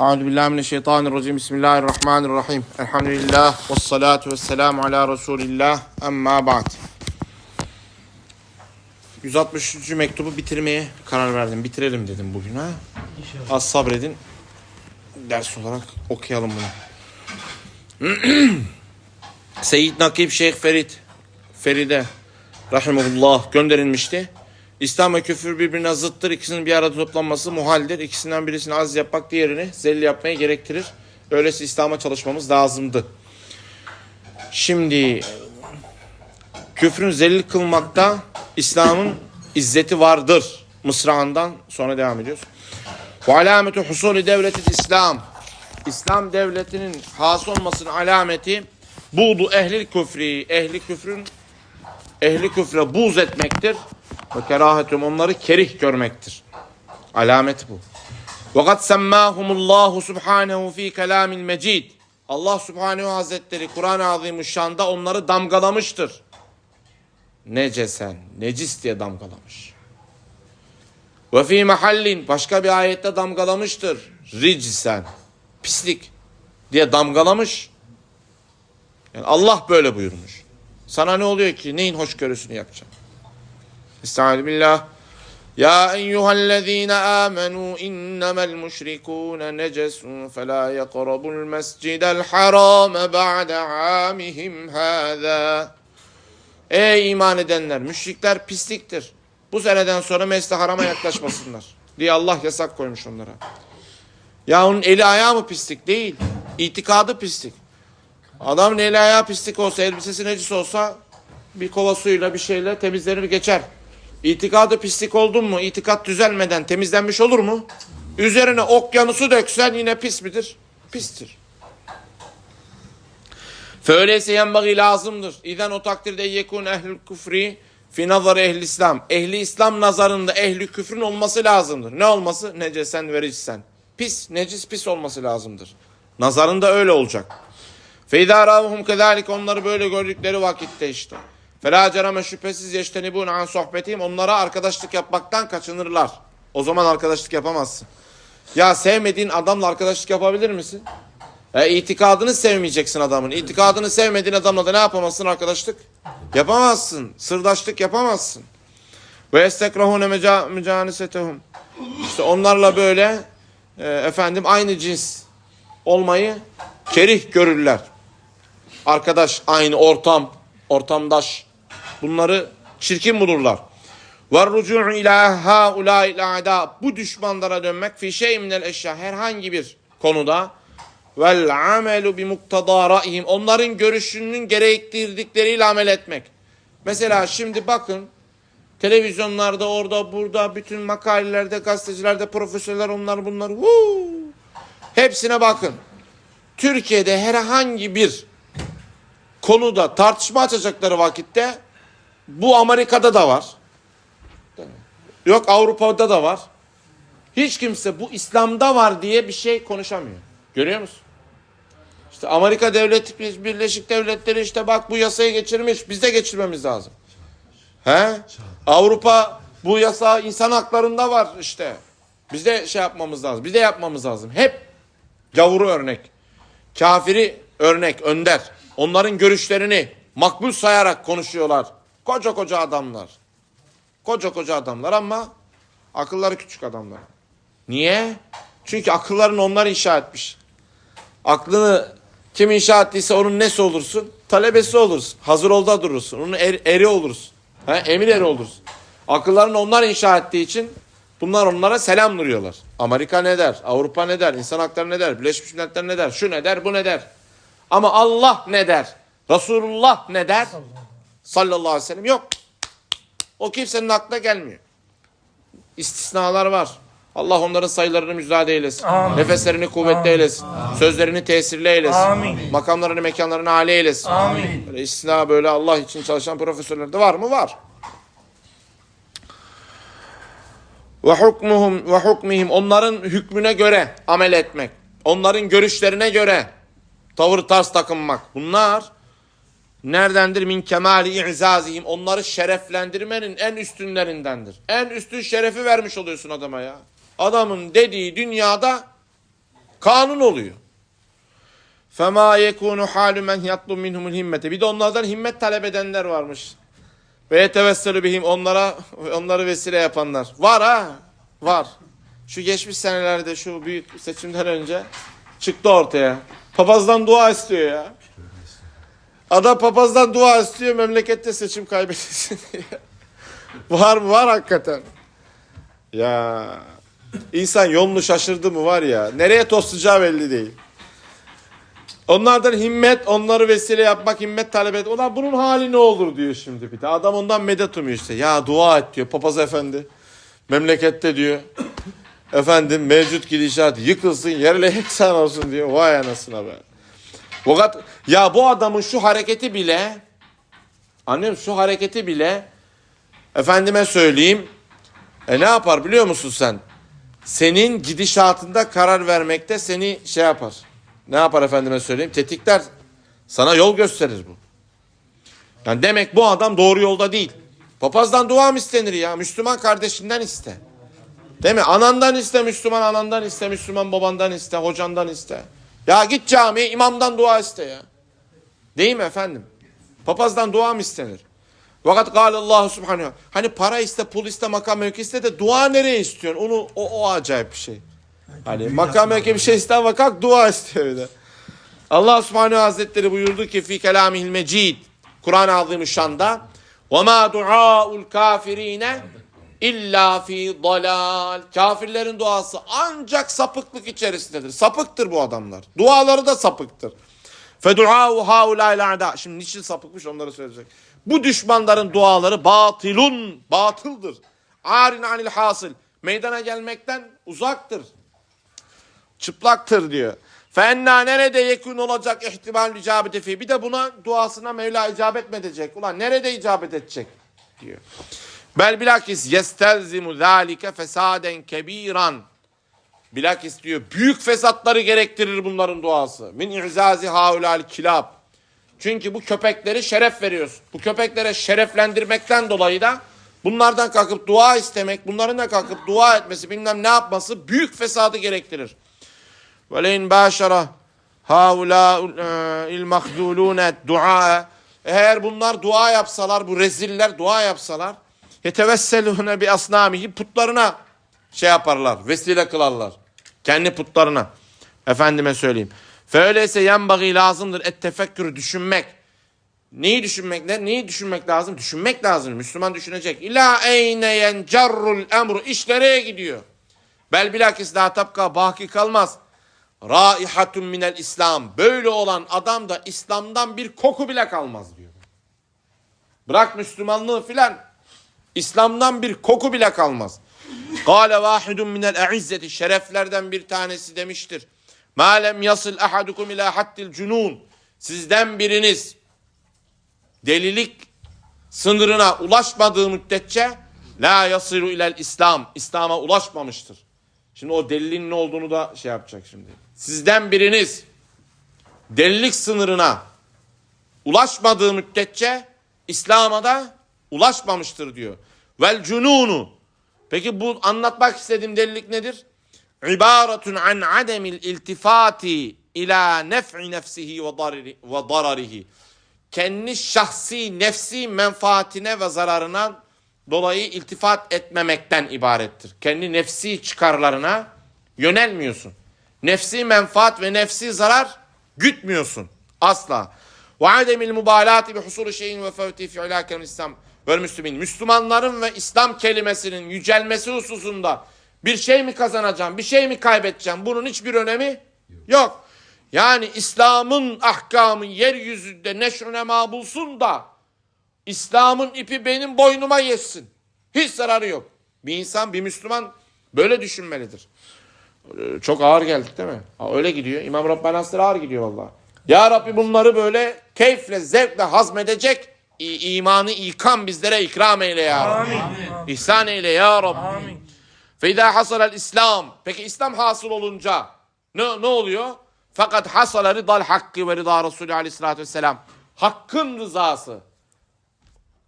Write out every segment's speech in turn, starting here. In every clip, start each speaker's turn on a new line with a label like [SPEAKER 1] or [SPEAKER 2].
[SPEAKER 1] Euzu billahi mineşşeytanirracim. Bismillahirrahmanirrahim. Elhamdülillah ve salatu vesselam ala Resulillah. Amma ba'd. 163. mektubu bitirmeye karar verdim. Bitirelim dedim bugün ha. Az sabredin. Ders olarak okuyalım bunu. Seyyid Nakib Şeyh Ferit Feride rahimehullah gönderilmişti. İslam ve küfür birbirine zıttır. İkisinin bir arada toplanması muhaldir. İkisinden birisini az yapmak diğerini zelli yapmaya gerektirir. Öyleyse İslam'a çalışmamız lazımdı. Şimdi küfrün zelil kılmakta İslam'ın izzeti vardır. Mısrağından sonra devam ediyoruz. Ve alametu husuli devleti İslam. İslam devletinin has olmasının alameti buğdu ehlil küfri. Ehli küfrün ehli küfre buz etmektir. Ve kerahetum onları kerih görmektir. Alamet bu. Fakat semmâhumullahu subhanehu fi kelamil mecid. Allah subhanehu hazretleri Kur'an-ı Azimüşşan'da onları damgalamıştır. Necesen, necis diye damgalamış. Ve fi mahallin başka bir ayette damgalamıştır. Ricsen, pislik diye damgalamış. Yani Allah böyle buyurmuş. Sana ne oluyor ki? Neyin hoşgörüsünü yapacaksın? Estaizu billah. Ya eyyühellezine amenu innemel müşrikûne necesun felâ yekrabul mescidel harâme ba'de âmihim hâzâ. Ey iman edenler, müşrikler pisliktir. Bu seneden sonra mescid harama yaklaşmasınlar. diye Allah yasak koymuş onlara. Ya onun eli ayağı mı pislik? Değil. İtikadı pislik. Adamın eli ayağı pislik olsa, elbisesi necis olsa bir kova suyla bir şeyle temizlenir geçer. İtikadı pislik oldun mu, itikat düzelmeden temizlenmiş olur mu? Üzerine okyanusu döksen yine pis midir? Pistir. Föyleyse yenbagi lazımdır. İzen o takdirde yekun ehlül küfri fi nazar ehli İslam. Ehli İslam nazarında ehli küfrün olması lazımdır. Ne olması? Necesen ve ricsen. Pis, necis pis olması lazımdır. Nazarında öyle olacak. Feyda ravuhum kezalik onları böyle gördükleri vakitte işte. Fela cerame şüphesiz yeştenibun an sohbetihim onlara arkadaşlık yapmaktan kaçınırlar. O zaman arkadaşlık yapamazsın. Ya sevmediğin adamla arkadaşlık yapabilir misin? E, itikadını sevmeyeceksin adamın. İtikadını sevmediğin adamla da ne yapamazsın arkadaşlık? Yapamazsın. Sırdaşlık yapamazsın. Ve estekrahune mücanisetehum. İşte onlarla böyle e, efendim aynı cins olmayı kerih görürler. Arkadaş, aynı ortam, ortamdaş. Bunları çirkin bulurlar. Ve rucu'u ila haulâil a'da. Bu düşmanlara dönmek fi şey minel eşya. Herhangi bir konuda vel amelu bi mukteda ra'ihim. Onların görüşünün gerektirdikleriyle amel etmek. Mesela şimdi bakın televizyonlarda orada burada bütün makalelerde gazetecilerde profesörler onlar bunlar. Huu. Hepsine bakın. Türkiye'de herhangi bir konuda tartışma açacakları vakitte bu Amerika'da da var. Yok Avrupa'da da var. Hiç kimse bu İslam'da var diye bir şey konuşamıyor. Görüyor musun? İşte Amerika Devleti Birleşik Devletleri işte bak bu yasayı geçirmiş. Biz de geçirmemiz lazım. He? Avrupa bu yasa insan haklarında var işte. Biz de şey yapmamız lazım. Biz de yapmamız lazım. Hep gavuru örnek. Kafiri örnek, önder. Onların görüşlerini makbul sayarak konuşuyorlar. Koca koca adamlar. Koca koca adamlar ama akılları küçük adamlar. Niye? Çünkü akıllarını onlar inşa etmiş. Aklını kim inşa ettiyse onun nesi olursun? Talebesi olursun. Hazır olda durursun. Onun er, eri olursun. He? Emir eri olursun. Akıllarını onlar inşa ettiği için bunlar onlara selam duruyorlar. Amerika ne der? Avrupa ne der? İnsan hakları ne der? Birleşmiş Milletler ne der? Şu ne der? Bu ne der? Ama Allah ne der? Resulullah ne der? Sallallahu aleyhi ve sellem yok. O kimsenin aklına gelmiyor. İstisnalar var. Allah onların sayılarını müjdat eylesin.
[SPEAKER 2] Amin.
[SPEAKER 1] Nefeslerini kuvvetli eylesin. Sözlerini tesirli eylesin.
[SPEAKER 2] Amin.
[SPEAKER 1] Makamlarını, mekanlarını âli eylesin.
[SPEAKER 2] Amin.
[SPEAKER 1] Böyle istisna böyle Allah için çalışan profesörler de var mı? Var. Ve hukmuhum ve hukmihim onların hükmüne göre amel etmek. Onların görüşlerine göre tavır tarz takınmak. Bunlar neredendir? Min kemali i'zazihim. Onları şereflendirmenin en üstünlerindendir. En üstün şerefi vermiş oluyorsun adama ya. Adamın dediği dünyada Kanun oluyor. Fema yekunu halu men yatlu minhumul himmete. Bir de onlardan himmet talep edenler varmış. Ve yetevesselu bihim onlara onları vesile yapanlar. Var ha. Var. Şu geçmiş senelerde şu büyük seçimden önce çıktı ortaya. Papazdan dua istiyor ya. Adam papazdan dua istiyor memlekette seçim kaybedilsin diye. Var mı? Var hakikaten. Ya insan yolunu şaşırdı mı var ya. Nereye toslayacağı belli değil. Onlardan himmet, onları vesile yapmak, himmet talep et. Ulan bunun hali ne olur diyor şimdi bir de. Adam ondan medet umuyor işte. Ya dua et diyor papaz efendi. Memlekette diyor. Efendim mevcut gidişat yıkılsın yerle yeksan olsun diyor. Vay anasına be. Fakat ya bu adamın şu hareketi bile annem şu hareketi bile efendime söyleyeyim e ne yapar biliyor musun sen? Senin gidişatında karar vermekte seni şey yapar. Ne yapar efendime söyleyeyim? Tetikler. Sana yol gösterir bu. Yani demek bu adam doğru yolda değil. Papazdan dua mı istenir ya? Müslüman kardeşinden iste. Değil mi? Anandan iste Müslüman, anandan iste Müslüman, babandan iste, hocandan iste. Ya git camiye imamdan dua iste ya. Değil mi efendim? Papazdan dua mı istenir? Fakat gâle Allah subhanehu. Hani para iste, pul iste, makam mevki iste de dua nereye istiyorsun? Onu, o, o acayip bir şey. Hani makam mevki bir şey ister ve kalk dua istiyor bir de. Allah subhanehu hazretleri buyurdu ki fi kelamihil mecid. Kur'an-ı Azimüşşan'da. Ve ma du'a'ul kafirine İlla fi dalal. Kafirlerin duası ancak sapıklık içerisindedir. Sapıktır bu adamlar. Duaları da sapıktır. Fedu'ahu haulâil a'da. Şimdi niçin sapıkmış onları söyleyecek. Bu düşmanların duaları batilun, batıldır. Arin anil hasıl. Meydana gelmekten uzaktır. Çıplaktır diyor. Fenna nerede yekun olacak ihtimal icabeti fi. Bir de buna duasına Mevla icabet mi edecek? Ulan nerede icabet edecek? diyor. Bel bilakis yestelzimu zalike fesaden kebiran. Bilakis diyor büyük fesatları gerektirir bunların duası. Min i'zazi haulal kilab. Çünkü bu köpekleri şeref veriyorsun. Bu köpeklere şereflendirmekten dolayı da bunlardan kalkıp dua istemek, bunların da kalkıp dua etmesi, bilmem ne yapması büyük fesadı gerektirir. Ve leyn başara haula il mahzulune dua. Eğer bunlar dua yapsalar, bu reziller dua yapsalar, yetevesselune bi asnamihi putlarına şey yaparlar, vesile kılarlar. Kendi putlarına. Efendime söyleyeyim. Feöyleyse yenbagi lazımdır et tefekkür düşünmek. Neyi düşünmek ne? Neyi düşünmek lazım? Düşünmek lazım. Müslüman düşünecek. İla eyne yencerrul emru. İş nereye gidiyor? Bel bilakis la tabka baki kalmaz. Raihatun minel İslam. Böyle olan adamda İslam'dan bir koku bile kalmaz diyor. Bırak Müslümanlığı filan. İslam'dan bir koku bile kalmaz. Kale vahidun minel e'izzeti. Şereflerden bir tanesi demiştir. Ma lem yasıl ahadukum ila hattil cunun. Sizden biriniz delilik sınırına ulaşmadığı müddetçe la yasiru ilel İslam. İslam'a ulaşmamıştır. Şimdi o deliliğin ne olduğunu da şey yapacak şimdi. Sizden biriniz delilik sınırına ulaşmadığı müddetçe İslam'a da ulaşmamıştır diyor. Vel cununu. Peki bu anlatmak istediğim delilik nedir? İbaretun an ademil iltifati ila nef'i nefsihi ve darari- ve dararihi. Kendi şahsi nefsi menfaatine ve zararına dolayı iltifat etmemekten ibarettir. Kendi nefsi çıkarlarına yönelmiyorsun. Nefsi menfaat ve nefsi zarar gütmüyorsun. Asla. Ve ademil mubalati bi husulu şeyin ve fevti fi ilakel İslam Müslümin. Müslümanların ve İslam kelimesinin yücelmesi hususunda bir şey mi kazanacağım, bir şey mi kaybedeceğim? Bunun hiçbir önemi yok. Yani İslam'ın ahkamı yeryüzünde neşrünema bulsun da İslam'ın ipi benim boynuma yetsin. Hiç zararı yok. Bir insan, bir Müslüman böyle düşünmelidir. Ee, Çok ağır geldik değil mi? Öyle gidiyor. İmam Rabbani Hazretleri ağır gidiyor valla. Ya Rabbi bunları böyle keyifle, zevkle hazmedecek imanı ikan bizlere ikram eyle ya Rabbi. İhsan eyle ya Rabbi. Feyda hasal İslam. Peki İslam hasıl olunca ne, ne oluyor? Fakat hasala ridal hakkı ve rida Resulü aleyhissalatü vesselam. Hakkın rızası.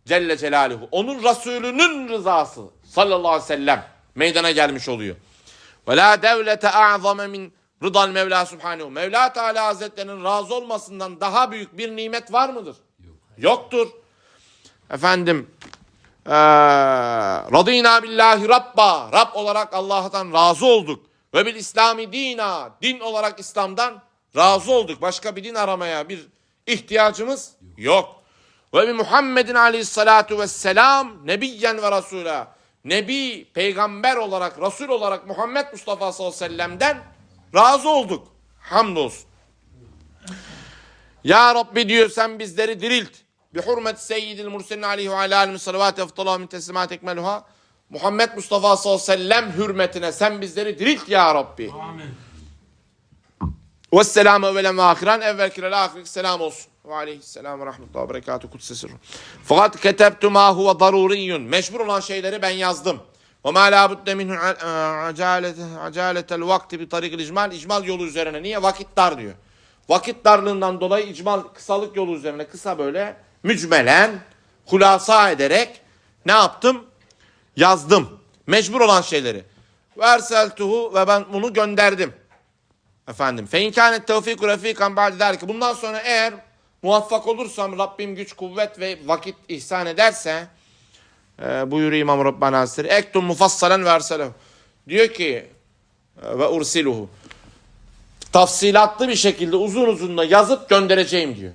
[SPEAKER 1] Celle Celaluhu. Onun Resulünün rızası sallallahu aleyhi ve sellem meydana gelmiş oluyor. Ve la devlete a'zame min Rıdal Mevla Subhanehu. Mevla Teala Hazretlerinin razı olmasından daha büyük bir nimet var mıdır? Yoktur. Efendim eee Radînâ billahi Rabba. Rab olarak Allah'tan razı olduk. Ve bil İslami dina. Din olarak İslam'dan razı olduk. Başka bir din aramaya bir ihtiyacımız yok. Ve bi Muhammedin aleyhissalatu vesselam nebiyyen ve rasûlâ. Nebi, peygamber olarak, Resul olarak Muhammed Mustafa sallallahu aleyhi ve sellem'den razı olduk. Hamdolsun. Ya Rabbi diyor sen bizleri dirilt. Seyyidil murselin aleyhi ve alâ alihi salavat eftalâ min teslimat ekmeluha. Muhammed Mustafa sallallahu aleyhi ve sellem hürmetine sen bizleri dirilt ya Rabbi.
[SPEAKER 2] Amin.
[SPEAKER 1] Ve selamu evvelen ve ahiren evvelki ve ahirik selam olsun. Ve aleyhisselam ve rahmetullahi ve berekatuhu kudse sirru. Fakat ketebtu ma huve daruriyyun. Meşhur olan şeyleri ben yazdım. Ve ma la budde minhu acaletel vakti bi tarikil icmal. İcmal yolu üzerine. Niye? Vakit dar diyor. Vakit darlığından dolayı icmal kısalık yolu üzerine kısa böyle mücmelen hulasa ederek ne yaptım? Yazdım. Mecbur olan şeyleri. Verseltuhu ve ben bunu gönderdim. Efendim. Fe inkânet tevfiku refikan ba'de derki. Bundan sonra eğer muvaffak olursam Rabbim güç, kuvvet ve vakit ihsan ederse e, buyuruyor İmam Rabbani Hazretleri. Ektum mufassalen verselehu. Diyor ki e, ve ursiluhu. Tafsilatlı bir şekilde uzun uzun da yazıp göndereceğim diyor.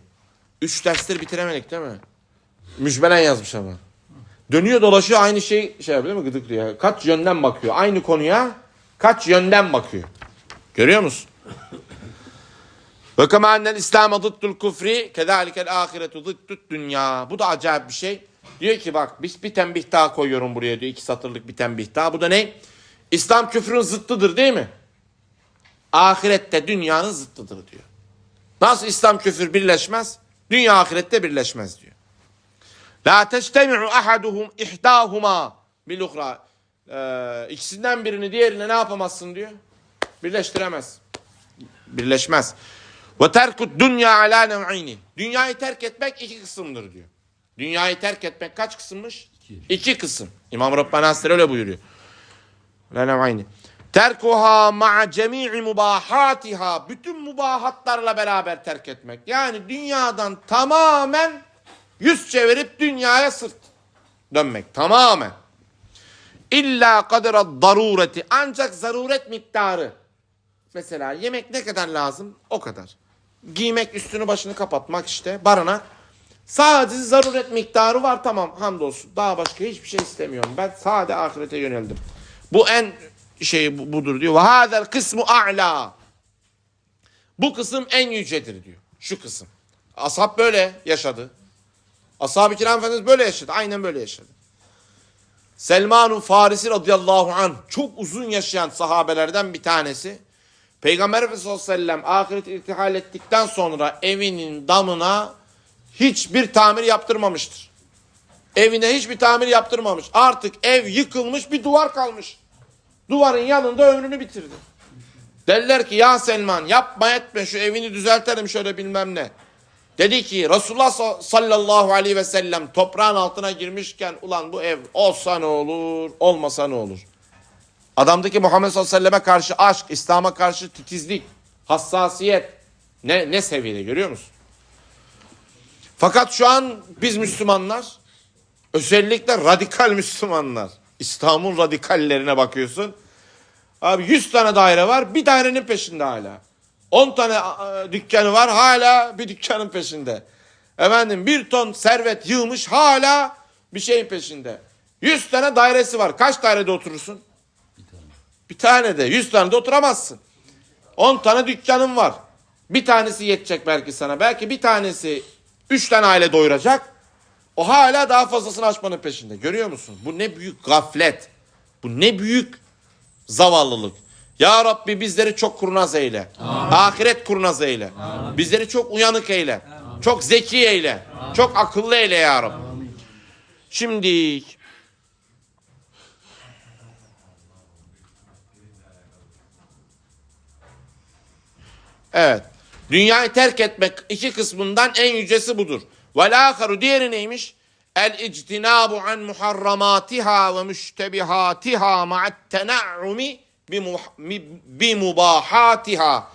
[SPEAKER 1] Üç dersleri bitiremedik değil mi? Mücmelen yazmış ama. Dönüyor dolaşıyor aynı şey şey yapıyor değil mi gıdıklıyor. Kaç yönden bakıyor. Aynı konuya kaç yönden bakıyor. Görüyor musun? Ve kema ennel İslam dıddul kufri kedalikel ahiretu dıddud dünya. Bu da acayip bir şey. Diyor ki bak biz bir tembih daha koyuyorum buraya diyor. iki satırlık bir tembih daha. Bu da ne? İslam küfrün zıttıdır değil mi? Ahirette dünyanın zıttıdır diyor. Nasıl İslam küfür birleşmez? Dünya ahirette birleşmez diyor. La teştemi'u ahaduhum ihdahuma bil uhra. Ee, ikisinden birini diğerine ne yapamazsın diyor? Birleştiremez. Birleşmez. Ve terkut dünya ala nev'ini. Dünyayı terk etmek iki kısımdır diyor. Dünyayı terk etmek kaç kısımmış?
[SPEAKER 2] İki.
[SPEAKER 1] İki kısım. İmam Rabbani Hazretleri öyle buyuruyor. La nev'ini. Terkuha ma'a cemi'i mubahatiha. Bütün mubahatlarla beraber terk etmek. Yani dünyadan tamamen yüz çevirip dünyaya sırt dönmek. Tamamen. İlla kadera darureti. Ancak zaruret miktarı. Mesela yemek ne kadar lazım? O kadar. Giymek, üstünü başını kapatmak işte. Barınak. Sadece zaruret miktarı var tamam hamdolsun. Daha başka hiçbir şey istemiyorum. Ben sade ahirete yöneldim. Bu en şey bu- budur diyor. Ve hadel kısmu a'la. Bu kısım en yücedir diyor. Şu kısım. Ashab böyle yaşadı. Ashab-ı kiram Efendimiz böyle yaşadı. Aynen böyle yaşadı. Selman-ı Farisi radıyallahu anh çok uzun yaşayan sahabelerden bir tanesi. Peygamber Efendimiz sallallahu aleyhi ve sellem ahiret irtihal ettikten sonra evinin damına hiçbir tamir yaptırmamıştır. Evine hiçbir tamir yaptırmamış. Artık ev yıkılmış bir duvar kalmış. Duvarın yanında ömrünü bitirdi. Derler ki ya Selman yapma etme şu evini düzeltelim şöyle bilmem ne. Dedi ki Resulullah sa- sallallahu aleyhi ve sellem toprağın altına girmişken ulan bu ev olsa ne olur olmasa ne olur. Adamdaki Muhammed sallallahu aleyhi ve selleme karşı aşk, İslam'a karşı titizlik, hassasiyet ne, ne seviyede görüyor musun? Fakat şu an biz Müslümanlar özellikle radikal Müslümanlar İslam'ın radikallerine bakıyorsun. Abi 100 tane daire var bir dairenin peşinde hala. 10 tane dükkanı var hala bir dükkanın peşinde. Efendim bir ton servet yığmış hala bir şeyin peşinde. 100 tane dairesi var. Kaç dairede oturursun? Bir tane de 100 tane de oturamazsın. 10 tane dükkanın var. Bir tanesi yetecek belki sana. Belki bir tanesi 3 tane aile doyuracak. O hala daha fazlasını açmanın peşinde. Görüyor musun? Bu ne büyük gaflet. Bu ne büyük zavallılık. Ya Rabbi bizleri çok kurnaz eyle. Ahiret kurnaz eyle. Bizleri çok uyanık eyle. Çok zeki eyle. Çok akıllı eyle ya Rabbi. Şimdi Evet. Dünyayı terk etmek iki kısmından en yücesi budur. Vel aharu diğeri neymiş? El ictinabu an muharramatiha ve müştebihatiha ma'at tena'umi bi mubahatiha.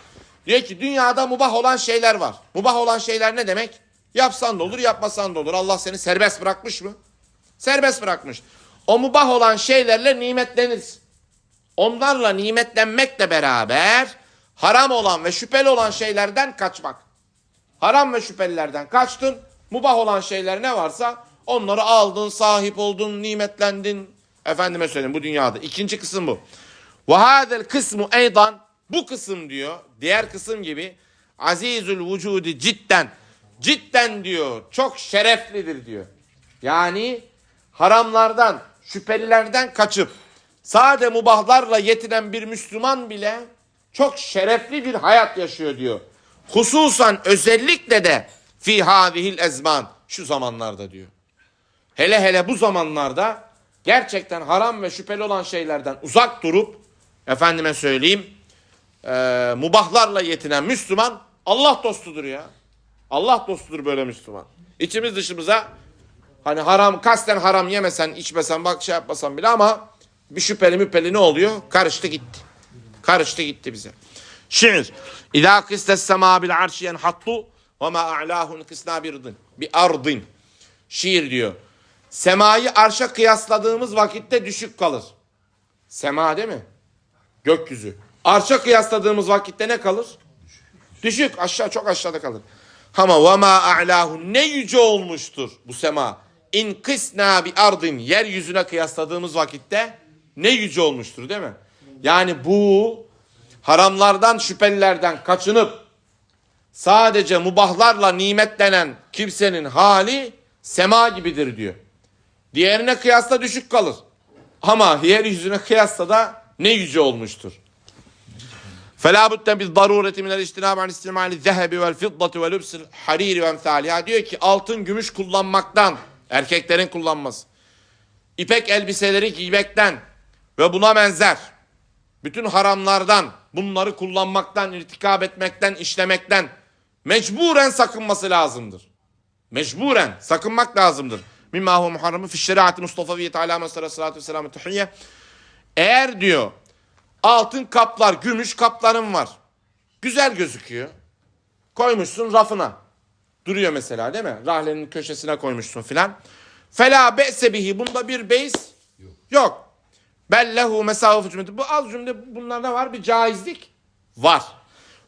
[SPEAKER 1] Diyor ki dünyada mubah olan şeyler var. Mubah olan şeyler ne demek? Yapsan da olur, yapmasan da olur. Allah seni serbest bırakmış mı? Serbest bırakmış. O mubah olan şeylerle nimetleniriz. Onlarla nimetlenmekle beraber haram olan ve şüpheli olan şeylerden kaçmak. Haram ve şüphelilerden kaçtın. Mubah olan şeyler ne varsa onları aldın, sahip oldun, nimetlendin. Efendime söyleyeyim bu dünyada. İkinci kısım bu. Ve hadel kısmu eydan bu kısım diyor. Diğer kısım gibi azizül vücudi cidden cidden diyor. Çok şereflidir diyor. Yani haramlardan, şüphelilerden kaçıp sade mubahlarla yetinen bir Müslüman bile çok şerefli bir hayat yaşıyor diyor. Hususan özellikle de fi hadihil ezman şu zamanlarda diyor. Hele hele bu zamanlarda gerçekten haram ve şüpheli olan şeylerden uzak durup efendime söyleyeyim eee, mubahlarla yetinen Müslüman Allah dostudur ya. Allah dostudur böyle Müslüman. İçimiz dışımıza hani haram kasten haram yemesen içmesen bak şey yapmasan bile ama bir şüpheli müpheli ne oluyor? Karıştı gitti. Karıştı gitti bize. Şiir. İzâ kıstes semâ bil arşiyen hattu ve mâ a'lâhun kısnâ birdin. Bir ardın. Şiir diyor. Semayı arşa kıyasladığımız vakitte düşük kalır. Sema değil mi? Gökyüzü. Arşa kıyasladığımız vakitte ne kalır? Düşük. Aşağı çok aşağıda kalır. Ama ve ma ne yüce olmuştur bu sema. İn kısna bi ardın yeryüzüne kıyasladığımız vakitte ne yüce olmuştur değil mi? Yani bu haramlardan şüphelilerden kaçınıp sadece mubahlarla nimetlenen kimsenin hali sema gibidir diyor. Diğerine kıyasla düşük kalır. Ama yeryüzüne kıyasla da ne yüce olmuştur. فلا بد بالضرورة من الاجتناب عن استعمال الذهب والفضة ولبس الحرير وامثالها diyor ki altın gümüş kullanmaktan erkeklerin kullanması ipek elbiseleri giymekten ve buna benzer bütün haramlardan bunları kullanmaktan irtikab etmekten işlemekten mecburen sakınması lazımdır. Mecburen sakınmak lazımdır. Mimma huve muharremu fi şeriatı Mustafa'yı Teala salatu vesselamü tuhiyye. Eğer diyor altın kaplar, gümüş kapların var. Güzel gözüküyor. Koymuşsun rafına. Duruyor mesela değil mi? Rahlenin köşesine koymuşsun filan. Fela be'se bihi. Bunda bir beis yok. Bellehu mesavuf cümleti. Bu az cümle bunlarda var bir caizlik. Var.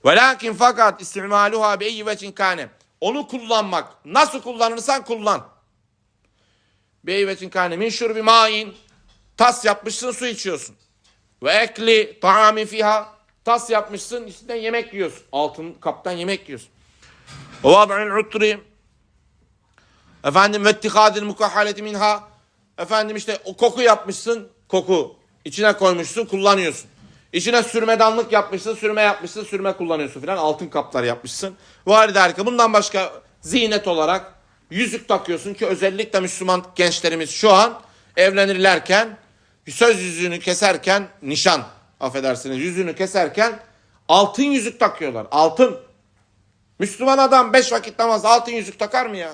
[SPEAKER 1] Velakin fakat istimaluha bi eyyi vecin kâne. Onu kullanmak. Nasıl kullanırsan kullan. Bi eyyi vecin kâne. Min şurbi main. Tas yapmışsın su içiyorsun. Ve ekli taami fiha. Tas yapmışsın içinden yemek yiyorsun. Altın kaptan yemek yiyorsun. Ve vad'il utri. Efendim ve ittikadil mukahhaleti minha. Efendim işte o koku yapmışsın. Koku. içine koymuşsun kullanıyorsun. İçine sürmedanlık yapmışsın, sürme yapmışsın, sürme kullanıyorsun filan. Altın kaplar yapmışsın. Var harika. Bundan başka zinet olarak yüzük takıyorsun ki özellikle Müslüman gençlerimiz şu an evlenirlerken söz yüzüğünü keserken nişan affedersiniz yüzüğünü keserken altın yüzük takıyorlar. Altın. Müslüman adam beş vakit namaz altın yüzük takar mı ya?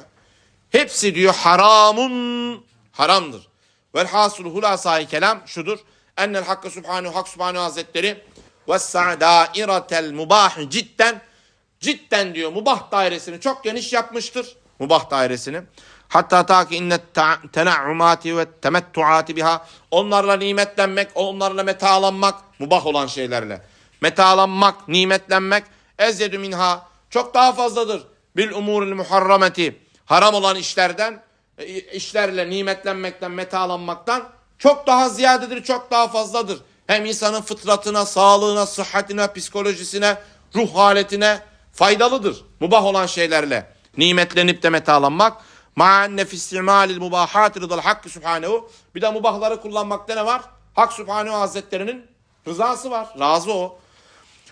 [SPEAKER 1] Hepsi diyor haramun haramdır. Vel hasulu hulasai kelam şudur. Ennel hakkı subhanehu hak subhanehu hazretleri ve sa'dairatel mubah cidden cidden diyor mubah dairesini çok geniş yapmıştır. Mubah dairesini. Hatta ta ki innet tena'umati ve temettuati biha onlarla nimetlenmek, onlarla metalanmak mubah olan şeylerle. Metalanmak, nimetlenmek ezyedü minha çok daha fazladır. Bil umuril muharrameti haram olan işlerden e, işlerle nimetlenmekten, metalanmaktan çok daha ziyadedir, çok daha fazladır. Hem insanın fıtratına, sağlığına, sıhhatine, psikolojisine, ruh haletine faydalıdır. Mubah olan şeylerle nimetlenip de metalanmak. Ma'anne fi istimalil mubahat rıdal hakkı subhanehu. Bir de mubahları kullanmakta ne var? Hak subhanehu hazretlerinin rızası var. Razı o.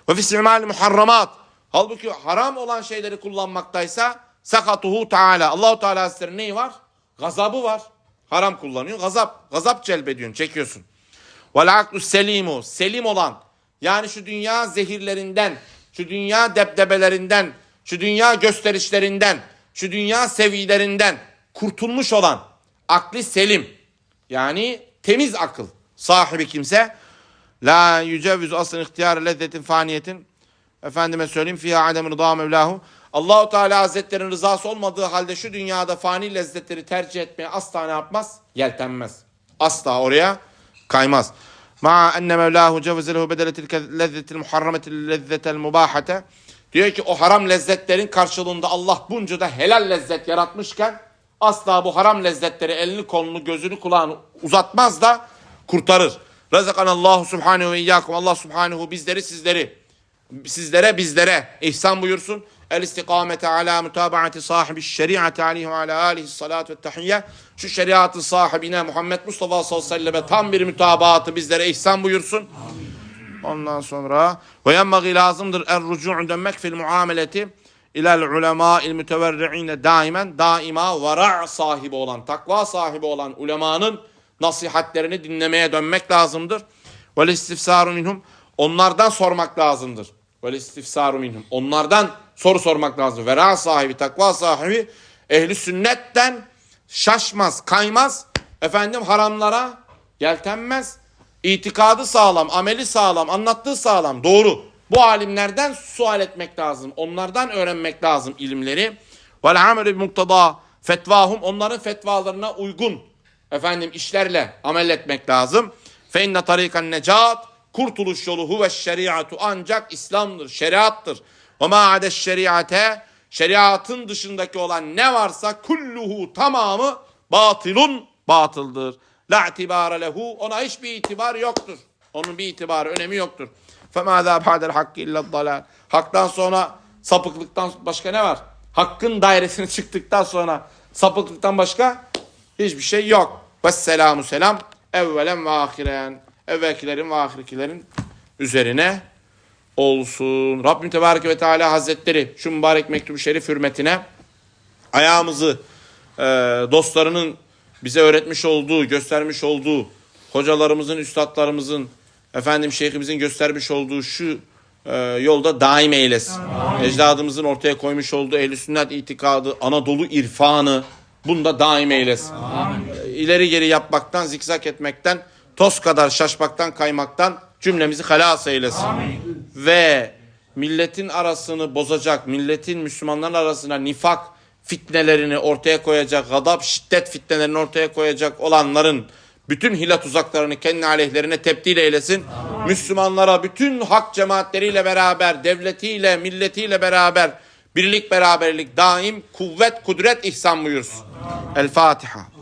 [SPEAKER 1] Ve fi istimalil muharramat. Halbuki haram olan şeyleri kullanmaktaysa sakatuhu teala. Allahu Teala Hazretleri neyi var? Gazabı var. Haram kullanıyor. Gazap. Gazap celbediyorsun. Çekiyorsun. Vel aklu selimu. Selim olan. Yani şu dünya zehirlerinden, şu dünya debdebelerinden, şu dünya gösterişlerinden, şu dünya sevilerinden kurtulmuş olan akli selim. Yani temiz akıl sahibi kimse La yücevvizu asın ihtiyar lezzetin faniyetin. Efendime söyleyeyim fiha adem rıza mevlahu. Allahu Teala Hazretlerinin rızası olmadığı halde şu dünyada fani lezzetleri tercih etmeye asla ne yapmaz? Yeltenmez. Asla oraya kaymaz. Ma enne mevlahu cevzelehu bedeletil lezzetil muharrametil lezzetel mubahate. Diyor ki o haram lezzetlerin karşılığında Allah bunca da helal lezzet yaratmışken asla bu haram lezzetleri elini kolunu gözünü kulağını uzatmaz da kurtarır. Rezakanallahu subhanehu ve iyyakum. Allah subhanehu bizleri sizleri sizlere bizlere ihsan buyursun. El istikamete ala mutabaati sahibi şeriatı aleyhi ve ala alihi salatu ve tahiyye. Şu şeriatın sahibine Muhammed Mustafa sallallahu aleyhi ve selleme tam bir mutabaatı bizlere ihsan buyursun. Ondan sonra ve yenbagi lazımdır er rucu' dönmek fil muameleti ilal ulema il müteverri'ine daimen daima vara sahibi olan takva sahibi olan ulemanın nasihatlerini dinlemeye dönmek lazımdır. Vel istifsaru minhum onlardan sormak lazımdır. Vel istifsaru minhum onlardan soru sormak lazım. Vera sahibi takva sahibi ehli sünnetten şaşmaz kaymaz efendim haramlara yeltenmez. İtikadı sağlam, ameli sağlam, anlattığı sağlam. Doğru. Bu alimlerden sual etmek lazım. Onlardan öğrenmek lazım ilimleri. Vel amelu bi muktada fetvahum onların fetvalarına uygun efendim işlerle amel etmek lazım. Fe inne tarikan necat kurtuluş yolu huve şeriatü ancak İslam'dır, şeriattır. Ve ma ades şeriate şeriatın dışındaki olan ne varsa kulluhu tamamı batilun batıldır. La itibare lehu ona hiçbir itibar yoktur. Onun bir itibarı, önemi yoktur. Femâzâ ba'del hakkı illa dalal. Haktan sonra sapıklıktan başka ne var? Hakkın dairesine çıktıktan sonra sapıklıktan başka hiçbir şey yok. Vesselamu selam evvelen ve ahiren. Evvelkilerin ve ahirkilerin üzerine olsun. Rabbim Tebareke ve Teala Hazretleri şu mübarek mektubu şerif hürmetine ayağımızı e, dostlarının bize öğretmiş olduğu, göstermiş olduğu, hocalarımızın, üstadlarımızın, efendim şeyhimizin göstermiş olduğu şu e, yolda daim eylesin. Ecdadımızın ortaya koymuş olduğu ehl sünnet itikadı, Anadolu irfanı bunda daim eylesin. E, İleri geri yapmaktan, zikzak etmekten, toz kadar şaşmaktan, kaymaktan cümlemizi halas eylesin. Ve milletin arasını bozacak, milletin Müslümanların arasına nifak fitnelerini ortaya koyacak, gadab şiddet fitnelerini ortaya koyacak olanların bütün hile tuzaklarını kendi aleyhlerine tebdil eylesin. Müslümanlara bütün hak cemaatleriyle beraber, devletiyle, milletiyle beraber birlik beraberlik daim kuvvet kudret ihsan buyursun. El Fatiha.